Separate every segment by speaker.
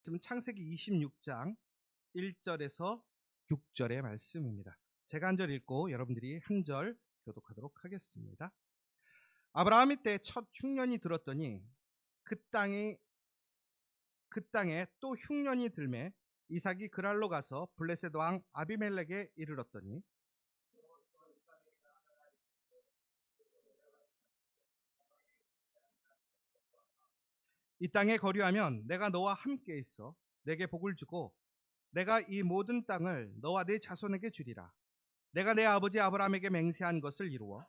Speaker 1: 말씀은 창세기 26장 1절에서 6절의 말씀입니다. 제가 한 절 읽고 여러분들이 한 절 교독하도록 하겠습니다. 아브라함이 때 첫 흉년이 들었더니 그 땅이 그 땅에 또 흉년이 들매 이삭이 그랄로 가서 블레셋 왕 아비멜렉에 이르렀더니 이 땅에 거류하면 내가 너와 함께 있어 내게 복을 주고 내가 이 모든 땅을 너와 네 자손에게 주리라. 내가 내 아버지 아브라함에게 맹세한 것을 이루어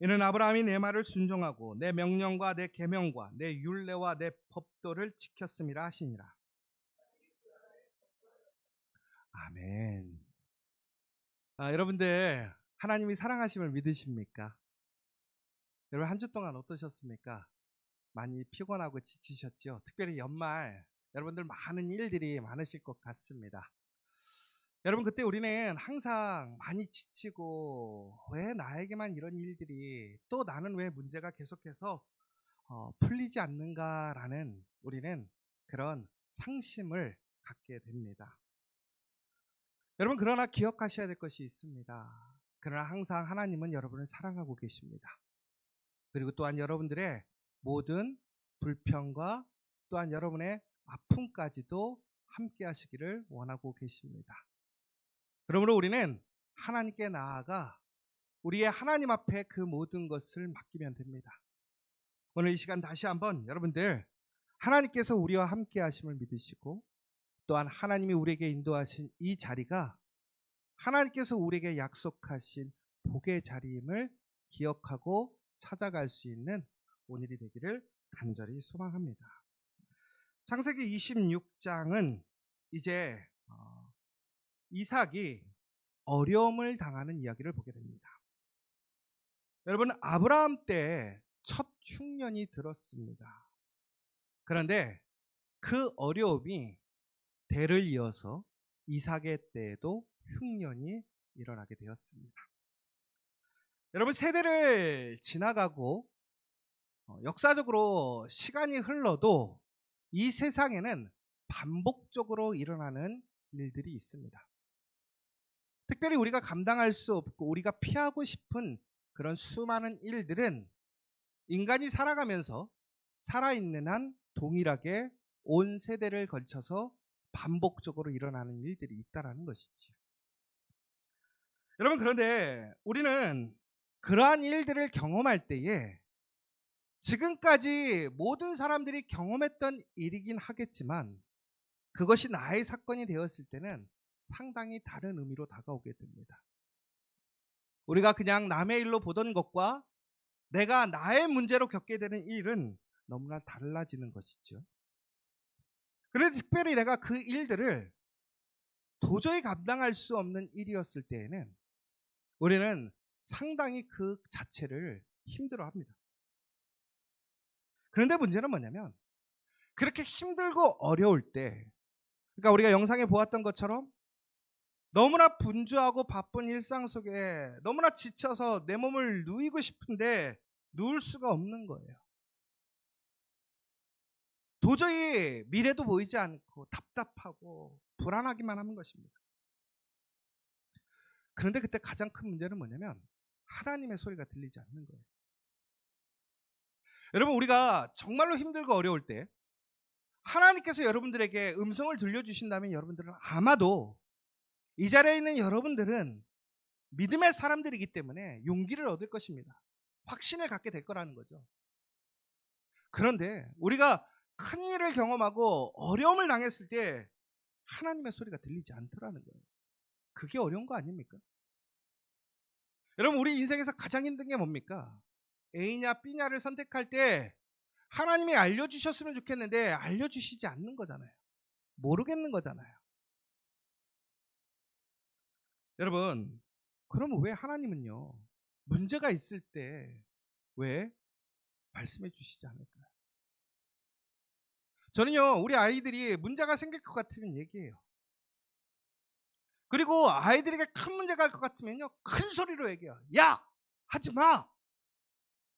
Speaker 1: 이는 아브라함이 내 말을 순종하고 내 명령과 내 계명과 내 율례와 내 법도를 지켰음이라 하시니라. 아멘. 아, 여러분들 하나님이 사랑하심을 믿으십니까? 여러분 한 주 동안 어떠셨습니까? 많이 피곤하고 지치셨죠? 특별히 연말 여러분들 많은 일들이 많으실 것 같습니다. 여러분 그때 우리는 항상 많이 지치고 왜 나에게만 이런 일들이 또 나는 왜 문제가 계속해서 어, 풀리지 않는가라는 우리는 그런 상심을 갖게 됩니다. 여러분 그러나 기억하셔야 될 것이 있습니다. 그러나 항상 하나님은 여러분을 사랑하고 계십니다. 그리고 또한 여러분들의 모든 불평과 또한 여러분의 아픔까지도 함께 하시기를 원하고 계십니다. 그러므로 우리는 하나님께 나아가 우리의 하나님 앞에 그 모든 것을 맡기면 됩니다. 오늘 이 시간 다시 한번 여러분들 하나님께서 우리와 함께 하심을 믿으시고 또한 하나님이 우리에게 인도하신 이 자리가 하나님께서 우리에게 약속하신 복의 자리임을 기억하고 찾아갈 수 있는 오늘이 되기를 간절히 소망합니다. 창세기 26장은 이제 어, 이삭이 어려움을 당하는 이야기를 보게 됩니다. 여러분 아브라함 때 첫 흉년이 들었습니다. 그런데 그 어려움이 대를 이어서 이삭의 때에도 흉년이 일어나게 되었습니다. 여러분 세대를 지나가고 어, 역사적으로 시간이 흘러도 이 세상에는 반복적으로 일어나는 일들이 있습니다. 특별히 우리가 감당할 수 없고 우리가 피하고 싶은 그런 수많은 일들은 인간이 살아가면서 살아있는 한 동일하게 온 세대를 걸쳐서 반복적으로 일어나는 일들이 있다라는 것이죠. 여러분 그런데 우리는 그러한 일들을 경험할 때에 지금까지 모든 사람들이 경험했던 일이긴 하겠지만 그것이 나의 사건이 되었을 때는 상당히 다른 의미로 다가오게 됩니다. 우리가 그냥 남의 일로 보던 것과 내가 나의 문제로 겪게 되는 일은 너무나 달라지는 것이죠. 그래도 특별히 내가 그 일들을 도저히 감당할 수 없는 일이었을 때에는 우리는 상당히 그 자체를 힘들어 합니다. 그런데 문제는 뭐냐면 그렇게 힘들고 어려울 때 그러니까 우리가 영상에 보았던 것처럼 너무나 분주하고 바쁜 일상 속에 너무나 지쳐서 내 몸을 누이고 싶은데 누울 수가 없는 거예요. 도저히 미래도 보이지 않고 답답하고 불안하기만 하는 것입니다. 그런데 그때 가장 큰 문제는 뭐냐면 하나님의 소리가 들리지 않는 거예요. 여러분 우리가 정말로 힘들고 어려울 때 하나님께서 여러분들에게 음성을 들려주신다면 여러분들은 아마도 이 자리에 있는 여러분들은 믿음의 사람들이기 때문에 용기를 얻을 것입니다. 확신을 갖게 될 거라는 거죠. 그런데 우리가 큰 일을 경험하고 어려움을 당했을 때 하나님의 소리가 들리지 않더라는 거예요. 그게 어려운 거 아닙니까? 여러분 우리 인생에서 가장 힘든 게 뭡니까? A냐 B냐를 선택할 때 하나님이 알려주셨으면 좋겠는데 알려주시지 않는 거잖아요. 모르겠는 거잖아요. 여러분 그러면 왜 하나님은요 문제가 있을 때 왜 말씀해 주시지 않을까요? 저는요 우리 아이들이 문제가 생길 것 같으면 얘기해요. 그리고 아이들에게 큰 문제가 갈 것 같으면요. 큰 소리로 얘기해요. 야! 하지 마!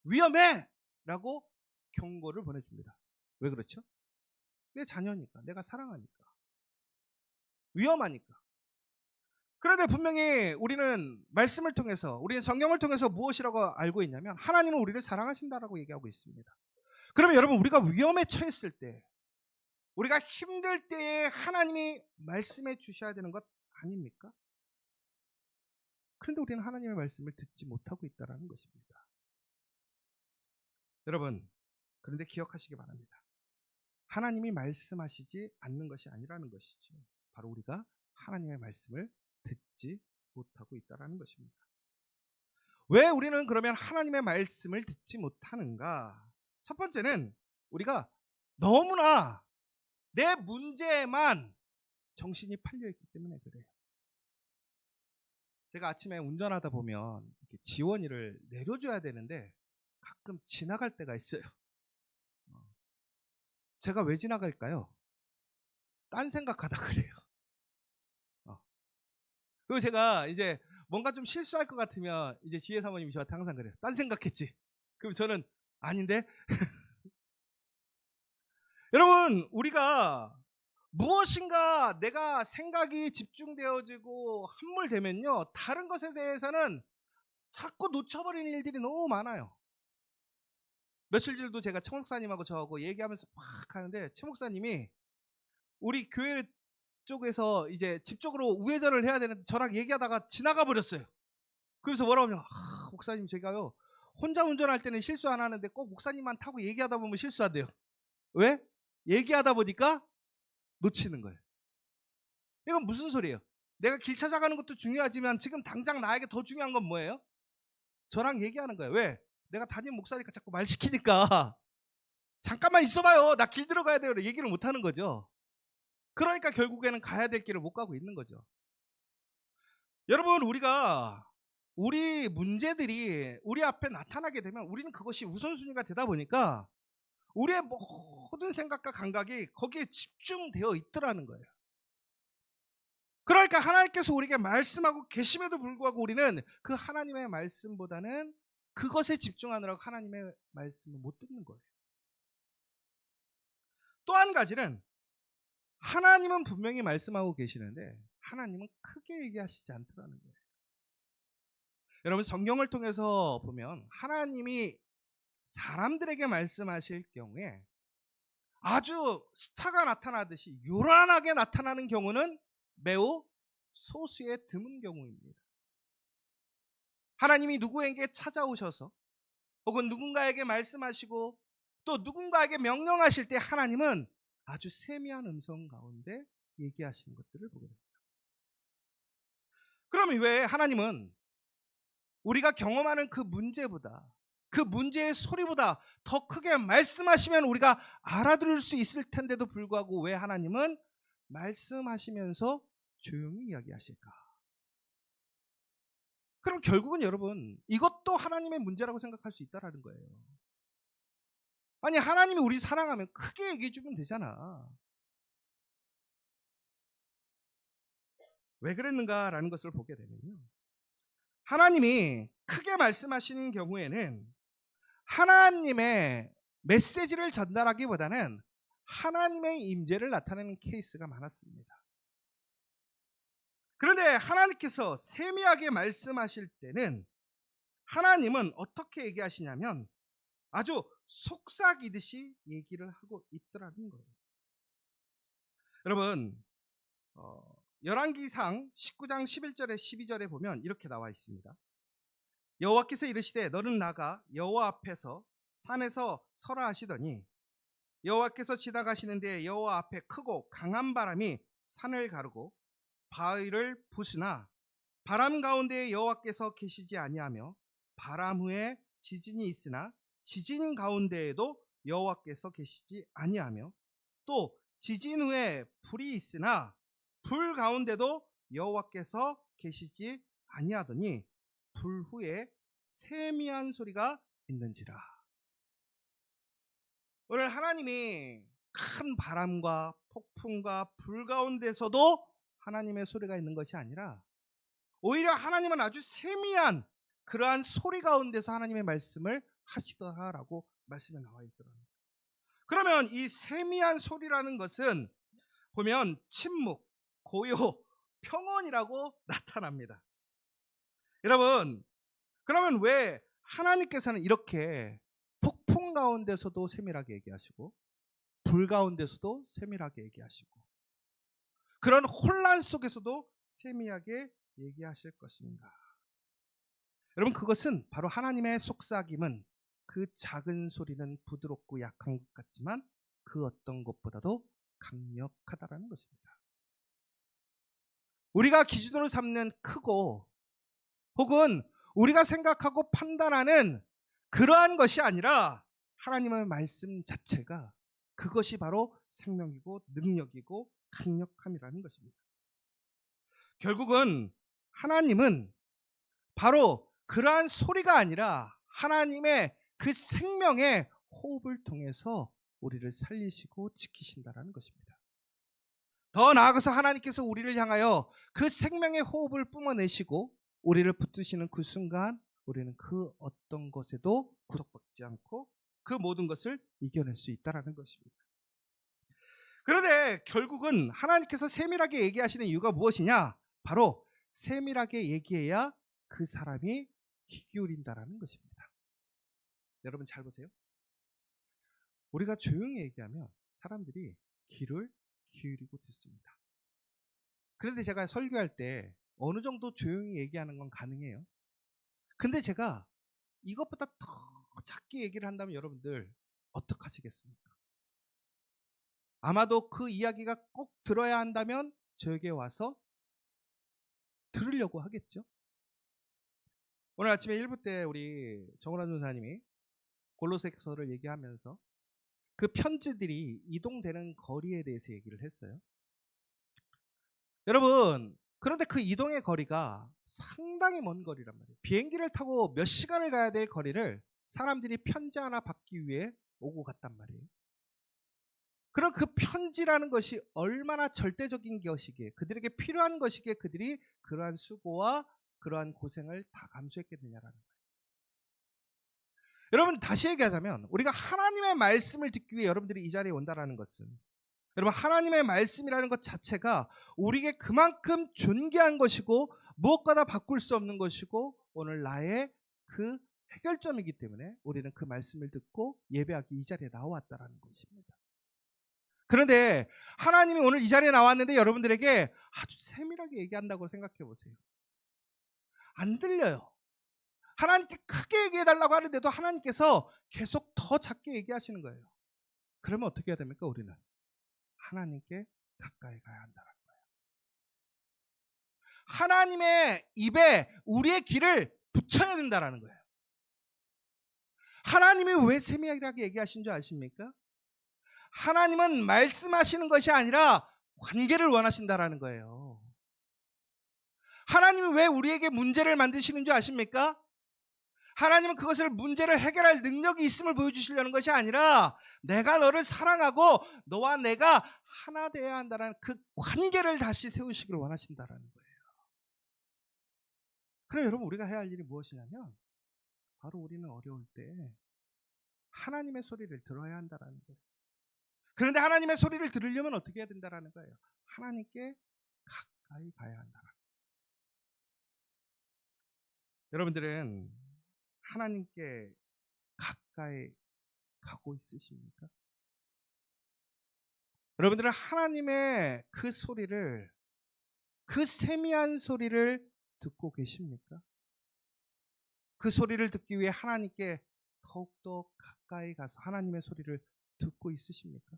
Speaker 1: 위험해! 라고 경고를 보내줍니다. 왜 그렇죠? 내 자녀니까. 내가 사랑하니까. 위험하니까. 그런데 분명히 우리는 말씀을 통해서, 우리는 성경을 통해서 무엇이라고 알고 있냐면, 하나님은 우리를 사랑하신다라고 얘기하고 있습니다. 그러면 여러분, 우리가 위험에 처했을 때, 우리가 힘들 때에 하나님이 말씀해 주셔야 되는 것 아닙니까? 그런데 우리는 하나님의 말씀을 듣지 못하고 있다는 것입니다. 여러분, 그런데 기억하시기 바랍니다. 하나님이 말씀하시지 않는 것이 아니라는 것이죠. 바로 우리가 하나님의 말씀을 듣지 못하고 있다는 것입니다. 왜 우리는 그러면 하나님의 말씀을 듣지 못하는가? 첫 번째는 우리가 너무나 내 문제에만 정신이 팔려 있기 때문에 그래요. 제가 아침에 운전하다 보면 지원이를 내려줘야 되는데 가끔 지나갈 때가 있어요. 어. 제가 왜 지나갈까요? 딴 생각하다 그래요. 어. 그리고 제가 이제 뭔가 좀 실수할 것 같으면 이제 지혜 사모님이 저한테 항상 그래요. 딴 생각했지. 그럼 저는 아닌데. 여러분 우리가 무엇인가 내가 생각이 집중되어지고 함몰되면요 다른 것에 대해서는 자꾸 놓쳐버리는 일들이 너무 많아요. 며칠 전도 제가 최 목사님하고 저하고 얘기하면서 막 하는데 최 목사님이 우리 교회 쪽에서 이제 집적으로 우회전을 해야 되는데 저랑 얘기하다가 지나가 버렸어요. 그래서 뭐라고 하면 아, 목사님 제가요 혼자 운전할 때는 실수 안 하는데 꼭 목사님만 타고 얘기하다 보면 실수한대요. 왜? 얘기하다 보니까 놓치는 거예요. 이건 무슨 소리예요? 내가 길 찾아가는 것도 중요하지만 지금 당장 나에게 더 중요한 건 뭐예요? 저랑 얘기하는 거예요. 왜? 내가 담임 목사니까 자꾸 말 시키니까 잠깐만 있어봐요. 나 길 들어가야 돼요. 얘기를 못 하는 거죠. 그러니까 결국에는 가야 될 길을 못 가고 있는 거죠. 여러분 우리가 우리 문제들이 우리 앞에 나타나게 되면 우리는 그것이 우선순위가 되다 보니까 우리의 모든 생각과 감각이 거기에 집중되어 있더라는 거예요. 그러니까 하나님께서 우리에게 말씀하고 계심에도 불구하고 우리는 그 하나님의 말씀보다는 그것에 집중하느라고 하나님의 말씀을 못 듣는 거예요. 또 한 가지는 하나님은 분명히 말씀하고 계시는데 하나님은 크게 얘기하시지 않더라는 거예요. 여러분 성경을 통해서 보면 하나님이 사람들에게 말씀하실 경우에 아주 스타가 나타나듯이 요란하게 나타나는 경우는 매우 소수의 드문 경우입니다. 하나님이 누구에게 찾아오셔서 혹은 누군가에게 말씀하시고 또 누군가에게 명령하실 때 하나님은 아주 세미한 음성 가운데 얘기하시는 것들을 보게 됩니다. 그럼 왜 하나님은 우리가 경험하는 그 문제보다 그 문제의 소리보다 더 크게 말씀하시면 우리가 알아들을 수 있을 텐데도 불구하고 왜 하나님은 말씀하시면서 조용히 이야기하실까? 그럼 결국은 여러분 이것도 하나님의 문제라고 생각할 수 있다라는 거예요. 아니 하나님이 우리 사랑하면 크게 얘기해 주면 되잖아. 왜 그랬는가라는 것을 보게 되면요. 하나님이 크게 말씀하시는 경우에는 하나님의 메시지를 전달하기보다는 하나님의 임재를 나타내는 케이스가 많았습니다. 그런데 하나님께서 세미하게 말씀하실 때는 하나님은 어떻게 얘기하시냐면 아주 속삭이듯이 얘기를 하고 있더라는 거예요. 여러분, 어, 열왕기상 19장 11절에 12절에 보면 이렇게 나와 있습니다. 여호와께서 이르시되 너는 나가 여호와 앞에서 산에서 서라 하시더니 여호와께서 지나가시는데 여호와 앞에 크고 강한 바람이 산을 가르고 바위를 부수나 바람 가운데 여호와께서 계시지 아니하며 바람 후에 지진이 있으나 지진 가운데에도 여호와께서 계시지 아니하며 또 지진 후에 불이 있으나 불 가운데도 여호와께서 계시지 아니하더니 불 후에 세미한 소리가 있는지라. 오늘 하나님이 큰 바람과 폭풍과 불 가운데서도 하나님의 소리가 있는 것이 아니라 오히려 하나님은 아주 세미한 그러한 소리 가운데서 하나님의 말씀을 하시더라라고 말씀에 나와 있더라고요. 그러면 이 세미한 소리라는 것은 보면 침묵, 고요, 평온이라고 나타납니다. 여러분, 그러면 왜 하나님께서는 이렇게 폭풍 가운데서도 세밀하게 얘기하시고 불 가운데서도 세밀하게 얘기하시고 그런 혼란 속에서도 세밀하게 얘기하실 것인가? 여러분 그것은 바로 하나님의 속삭임은 그 작은 소리는 부드럽고 약한 것 같지만 그 어떤 것보다도 강력하다라는 것입니다. 우리가 기준으로 삼는 크고 혹은 우리가 생각하고 판단하는 그러한 것이 아니라 하나님의 말씀 자체가 그것이 바로 생명이고 능력이고 강력함이라는 것입니다. 결국은 하나님은 바로 그러한 소리가 아니라 하나님의 그 생명의 호흡을 통해서 우리를 살리시고 지키신다라는 것입니다. 더 나아가서 하나님께서 우리를 향하여 그 생명의 호흡을 뿜어내시고 우리를 붙드시는 그 순간 우리는 그 어떤 것에도 구속받지 않고 그 모든 것을 이겨낼 수 있다라는 것입니다. 그런데 결국은 하나님께서 세밀하게 얘기하시는 이유가 무엇이냐? 바로 세밀하게 얘기해야 그 사람이 귀 기울인다라는 것입니다. 여러분 잘 보세요. 우리가 조용히 얘기하면 사람들이 귀를 기울이고 듣습니다. 그런데 제가 설교할 때 어느 정도 조용히 얘기하는 건 가능해요. 근데 제가 이것보다 더 작게 얘기를 한다면 여러분들 어떡하시겠습니까? 아마도 그 이야기가 꼭 들어야 한다면 저에게 와서 들으려고 하겠죠. 오늘 아침에 1부 때 우리 정은환 전사님이 골로새서를 얘기하면서 그 편지들이 이동되는 거리에 대해서 얘기를 했어요. 여러분, 그런데 그 이동의 거리가 상당히 먼 거리란 말이에요. 비행기를 타고 몇 시간을 가야 될 거리를 사람들이 편지 하나 받기 위해 오고 갔단 말이에요. 그럼 그 편지라는 것이 얼마나 절대적인 것이기에 그들에게 필요한 것이기에 그들이 그러한 수고와 그러한 고생을 다 감수했겠느냐라는 거예요. 여러분 다시 얘기하자면 우리가 하나님의 말씀을 듣기 위해 여러분들이 이 자리에 온다라는 것은 여러분 하나님의 말씀이라는 것 자체가 우리에게 그만큼 존귀한 것이고 무엇과나 바꿀 수 없는 것이고 오늘 나의 그 해결점이기 때문에 우리는 그 말씀을 듣고 예배하기 이 자리에 나왔다라는 것입니다. 그런데 하나님이 오늘 이 자리에 나왔는데 여러분들에게 아주 세밀하게 얘기한다고 생각해 보세요. 안 들려요. 하나님께 크게 얘기해 달라고 하는데도 하나님께서 계속 더 작게 얘기하시는 거예요. 그러면 어떻게 해야 됩니까? 우리는 하나님께 가까이 가야 한다는 거예요. 하나님의 입에 우리의 귀를 붙여야 된다는 거예요. 하나님이 왜 세밀하게 얘기하신 줄 아십니까? 하나님은 말씀하시는 것이 아니라 관계를 원하신다라는 거예요. 하나님이 왜 우리에게 문제를 만드시는 줄 아십니까? 하나님은 그것을 문제를 해결할 능력이 있음을 보여주시려는 것이 아니라 내가 너를 사랑하고 너와 내가 하나 되어야 한다는 그 관계를 다시 세우시기를 원하신다라는 거예요. 그럼 여러분 우리가 해야 할 일이 무엇이냐면 바로 우리는 어려울 때 하나님의 소리를 들어야 한다라는 거예요. 그런데 하나님의 소리를 들으려면 어떻게 해야 된다라는 거예요. 하나님께 가까이 가야 한다라는 거예요. 여러분들은 하나님께 가까이 가고 있으십니까? 여러분들은 하나님의 그 소리를 그 세미한 소리를 듣고 계십니까? 그 소리를 듣기 위해 하나님께 더욱더 가까이 가서 하나님의 소리를 듣고 있으십니까?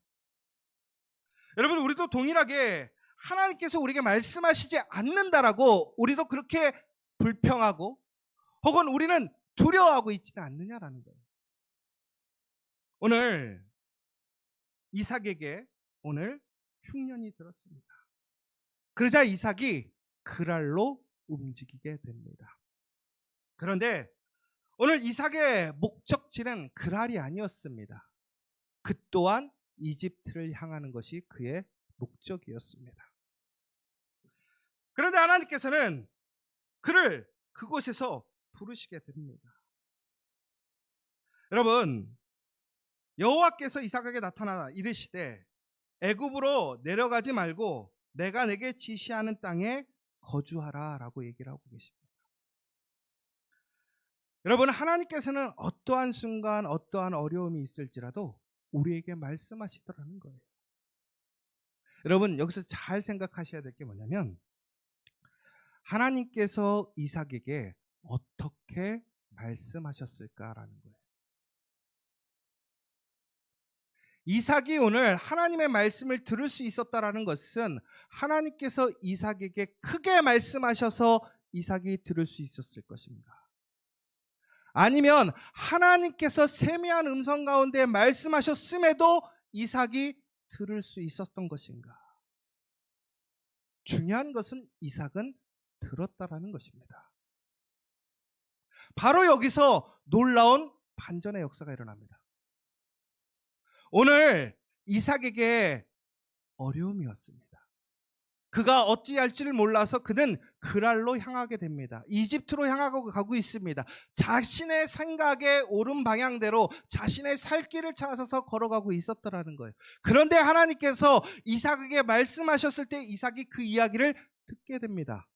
Speaker 1: 여러분 우리도 동일하게 하나님께서 우리에게 말씀하시지 않는다라고 우리도 그렇게 불평하고 혹은 우리는 두려워하고 있지는 않느냐라는 거예요. 오늘 이삭에게 오늘 흉년이 들었습니다. 그러자 이삭이 그랄로 움직이게 됩니다. 그런데 오늘 이삭의 목적지는 그랄이 아니었습니다. 그 또한 이집트를 향하는 것이 그의 목적이었습니다. 그런데 하나님께서는 그를 그곳에서 부르시게 됩니다. 여러분, 여호와께서 이삭에게 나타나 이르시되 애굽으로 내려가지 말고 내가 내게 지시하는 땅에 거주하라라고 얘기를 하고 계십니다. 여러분 하나님께서는 어떠한 순간 어떠한 어려움이 있을지라도 우리에게 말씀하시더라는 거예요. 여러분 여기서 잘 생각하셔야 될 게 뭐냐면 하나님께서 이삭에게 어떻게 말씀하셨을까라는 거예요. 이삭이 오늘 하나님의 말씀을 들을 수 있었다라는 것은 하나님께서 이삭에게 크게 말씀하셔서 이삭이 들을 수 있었을 것입니다. 아니면 하나님께서 세미한 음성 가운데 말씀하셨음에도 이삭이 들을 수 있었던 것인가? 중요한 것은 이삭은 들었다라는 것입니다. 바로 여기서 놀라운 반전의 역사가 일어납니다. 오늘 이삭에게 어려움이 왔습니다. 그가 어찌할지를 몰라서 그는 그랄로 향하게 됩니다. 이집트로 향하고 가고 있습니다. 자신의 생각에 옳은 방향대로 자신의 살 길을 찾아서 걸어가고 있었더라는 거예요. 그런데 하나님께서 이삭에게 말씀하셨을 때 이삭이 그 이야기를 듣게 됩니다.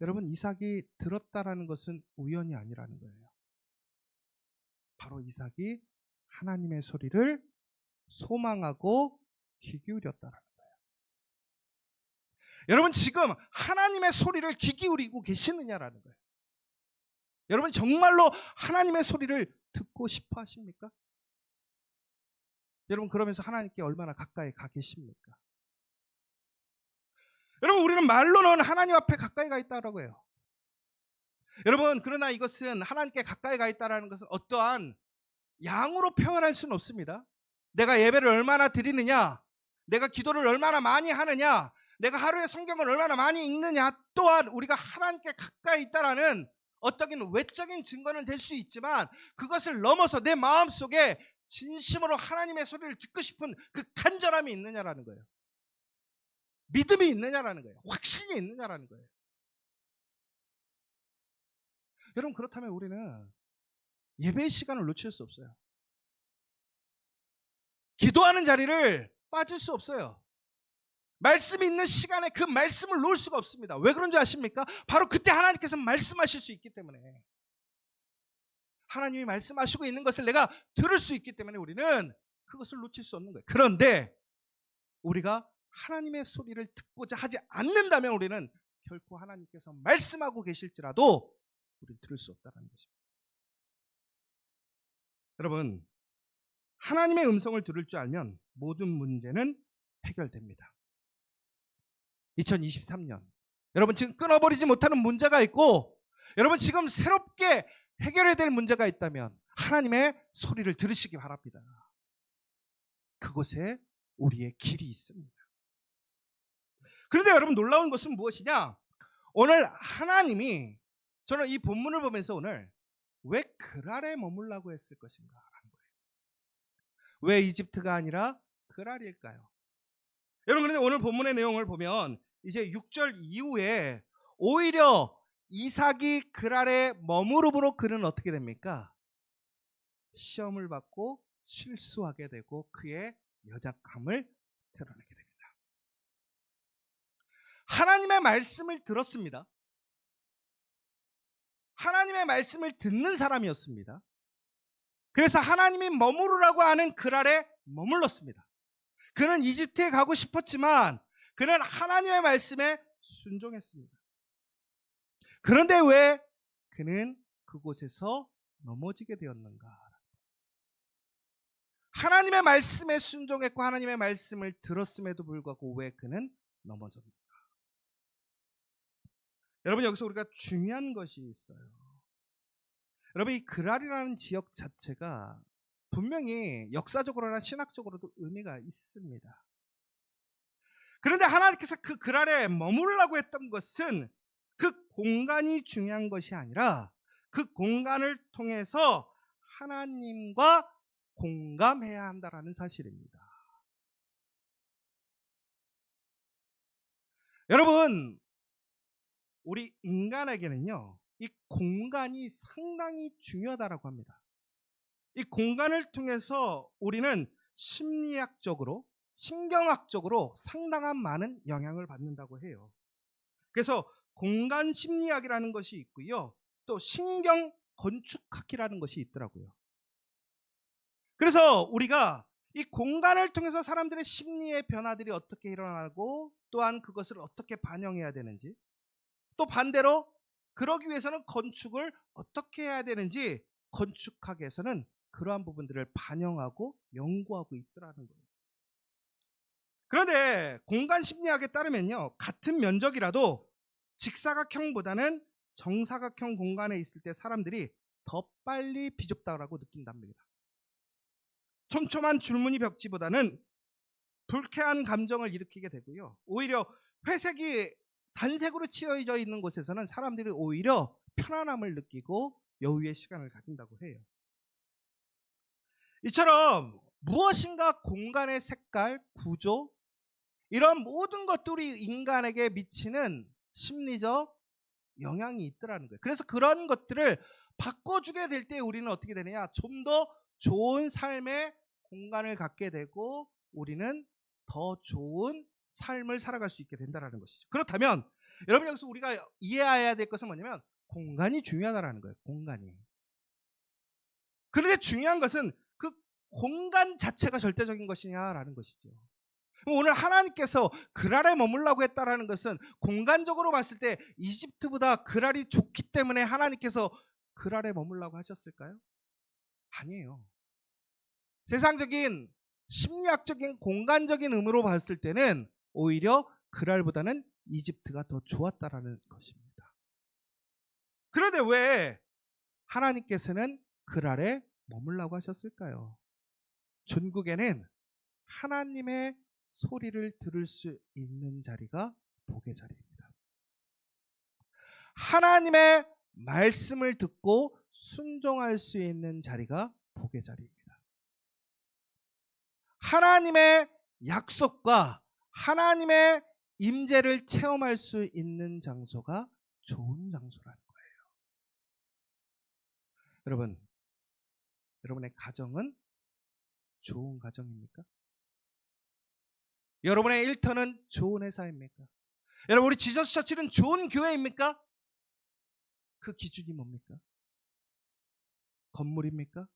Speaker 1: 여러분 이삭이 들었다라는 것은 우연이 아니라는 거예요. 바로 이삭이 하나님의 소리를 소망하고 귀 기울였다라는 거예요. 여러분 지금 하나님의 소리를 귀 기울이고 계시느냐라는 거예요. 여러분 정말로 하나님의 소리를 듣고 싶어 하십니까? 여러분 그러면서 하나님께 얼마나 가까이 가 계십니까? 여러분 우리는 말로는 하나님 앞에 가까이 가 있다라고 해요. 여러분 그러나 이것은 하나님께 가까이 가 있다라는 것은 어떠한 양으로 표현할 수는 없습니다. 내가 예배를 얼마나 드리느냐, 내가 기도를 얼마나 많이 하느냐, 내가 하루에 성경을 얼마나 많이 읽느냐 또한 우리가 하나님께 가까이 있다라는 어떠긴 외적인 증거는 될 수 있지만 그것을 넘어서 내 마음 속에 진심으로 하나님의 소리를 듣고 싶은 그 간절함이 있느냐라는 거예요. 믿음이 있느냐라는 거예요. 확신이 있느냐라는 거예요. 여러분 그렇다면 우리는 예배의 시간을 놓칠 수 없어요. 기도하는 자리를 빠질 수 없어요. 말씀이 있는 시간에 그 말씀을 놓을 수가 없습니다. 왜 그런 줄 아십니까? 바로 그때 하나님께서 말씀하실 수 있기 때문에. 하나님이 말씀하시고 있는 것을 내가 들을 수 있기 때문에 우리는 그것을 놓칠 수 없는 거예요. 그런데 우리가 하나님의 소리를 듣고자 하지 않는다면 우리는 결코 하나님께서 말씀하고 계실지라도 우리는 들을 수 없다는 것입니다. 여러분, 하나님의 음성을 들을 줄 알면 모든 문제는 해결됩니다. 2023년. 여러분 지금 끊어버리지 못하는 문제가 있고 여러분 지금 새롭게 해결해야 될 문제가 있다면 하나님의 소리를 들으시기 바랍니다. 그곳에 우리의 길이 있습니다. 그런데 여러분 놀라운 것은 무엇이냐? 오늘 하나님이 저는 이 본문을 보면서 오늘 왜 그랄에 머물라고 했을 것인가 하는 거예요. 왜 이집트가 아니라 그랄일까요? 여러분 그런데 오늘 본문의 내용을 보면 이제 6절 이후에 오히려 이삭이 그랄에 머무름으로 그는 어떻게 됩니까? 시험을 받고 실수하게 되고 그의 여작함을 됩니다. 하나님의 말씀을 들었습니다. 하나님의 말씀을 듣는 사람이었습니다. 그래서 하나님이 머무르라고 하는 그랄에 머물렀습니다. 그는 이집트에 가고 싶었지만 그는 하나님의 말씀에 순종했습니다. 그런데 왜 그는 그곳에서 넘어지게 되었는가? 하나님의 말씀에 순종했고 하나님의 말씀을 들었음에도 불구하고 왜 그는 넘어졌는가? 여러분 여기서 우리가 중요한 것이 있어요. 여러분 이 그랄이라는 지역 자체가 분명히 역사적으로나 신학적으로도 의미가 있습니다. 그런데 하나님께서 그 그랄에 머무르라고 했던 것은 그 공간이 중요한 것이 아니라 그 공간을 통해서 하나님과 공감해야 한다라는 사실입니다. 여러분, 우리 인간에게는요, 이 공간이 상당히 중요하다라고 합니다. 이 공간을 통해서 우리는 심리학적으로, 신경학적으로 상당한 많은 영향을 받는다고 해요. 그래서 공간 심리학이라는 것이 있고요. 또 신경 건축학이라는 것이 있더라고요. 그래서 우리가 이 공간을 통해서 사람들의 심리의 변화들이 어떻게 일어나고 또한 그것을 어떻게 반영해야 되는지 또 반대로 그러기 위해서는 건축을 어떻게 해야 되는지 건축학에서는 그러한 부분들을 반영하고 연구하고 있더라는 거예요. 그런데 공간 심리학에 따르면요. 같은 면적이라도 직사각형보다는 정사각형 공간에 있을 때 사람들이 더 빨리 비좁다라고 느낀답니다. 촘촘한 줄무늬 벽지보다는 불쾌한 감정을 일으키게 되고요. 오히려 회색이 단색으로 칠해져 있는 곳에서는 사람들이 오히려 편안함을 느끼고 여유의 시간을 가진다고 해요. 이처럼 무엇인가 공간의 색깔, 구조, 이런 모든 것들이 인간에게 미치는 심리적 영향이 있더라는 거예요. 그래서 그런 것들을 바꿔주게 될 때 우리는 어떻게 되느냐? 좀 더 좋은 삶의 공간을 갖게 되고 우리는 더 좋은 삶을 살아갈 수 있게 된다는 것이죠. 그렇다면 여러분 여기서 우리가 이해해야 될 것은 뭐냐면 공간이 중요하다는 거예요. 공간이. 그런데 중요한 것은 그 공간 자체가 절대적인 것이냐라는 것이죠. 오늘 하나님께서 그랄에 머물라고 했다라는 것은 공간적으로 봤을 때 이집트보다 그랄이 좋기 때문에 하나님께서 그랄에 머물라고 하셨을까요? 아니에요. 세상적인 심리학적인 공간적인 의미로 봤을 때는 오히려 그랄보다는 이집트가 더 좋았다라는 것입니다. 그런데 왜 하나님께서는 그랄에 머물라고 하셨을까요? 전국에는 하나님의 소리를 들을 수 있는 자리가 복의 자리입니다. 하나님의 말씀을 듣고 순종할 수 있는 자리가 복의 자리입니다. 하나님의 약속과 하나님의 임재를 체험할 수 있는 장소가 좋은 장소라는 거예요. 여러분, 여러분의 가정은 좋은 가정입니까? 여러분의 일터는 좋은 회사입니까? 여러분 우리 지저스 처치는 좋은 교회입니까? 그 기준이 뭡니까? 건물입니까?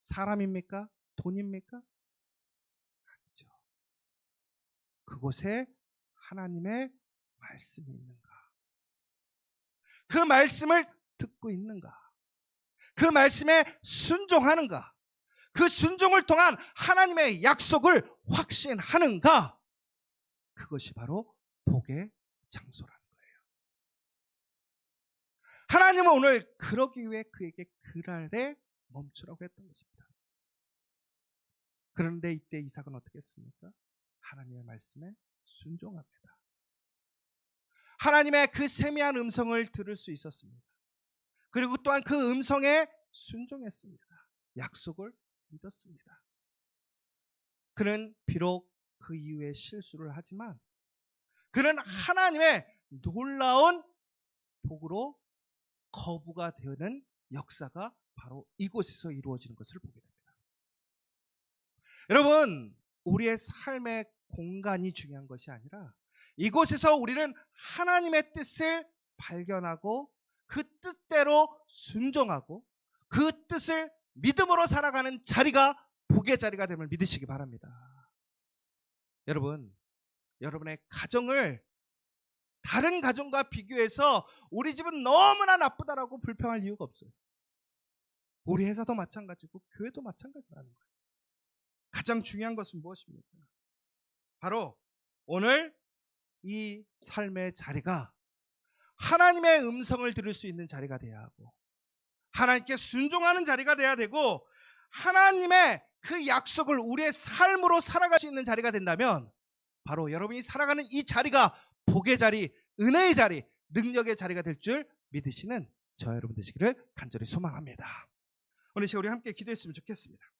Speaker 1: 사람입니까? 돈입니까? 그곳에 하나님의 말씀이 있는가? 그 말씀을 듣고 있는가? 그 말씀에 순종하는가? 그 순종을 통한 하나님의 약속을 확신하는가? 그것이 바로 복의 장소라는 거예요. 하나님은 오늘 그러기 위해 그에게 그랄에 멈추라고 했던 것입니다. 그런데 이때 이삭은 어떻게 했습니까? 하나님의 말씀에 순종합니다. 하나님의 그 세미한 음성을 들을 수 있었습니다. 그리고 또한 그 음성에 순종했습니다. 약속을 믿었습니다. 그는 비록 그 이후에 실수를 하지만 그는 하나님의 놀라운 복으로 거부가 되는 역사가 바로 이곳에서 이루어지는 것을 보게 됩니다. 여러분, 우리의 삶의 공간이 중요한 것이 아니라 이곳에서 우리는 하나님의 뜻을 발견하고 그 뜻대로 순종하고 그 뜻을 믿음으로 살아가는 자리가 복의 자리가 됨을 믿으시기 바랍니다. 여러분, 여러분의 가정을 다른 가정과 비교해서 우리 집은 너무나 나쁘다라고 불평할 이유가 없어요. 우리 회사도 마찬가지고 교회도 마찬가지라는 거예요. 가장 중요한 것은 무엇입니까? 바로 오늘 이 삶의 자리가 하나님의 음성을 들을 수 있는 자리가 돼야 하고 하나님께 순종하는 자리가 돼야 되고 하나님의 그 약속을 우리의 삶으로 살아갈 수 있는 자리가 된다면 바로 여러분이 살아가는 이 자리가 복의 자리, 은혜의 자리, 능력의 자리가 될 줄 믿으시는 저 여러분 되시기를 간절히 소망합니다. 오늘 시간 우리 함께 기도했으면 좋겠습니다.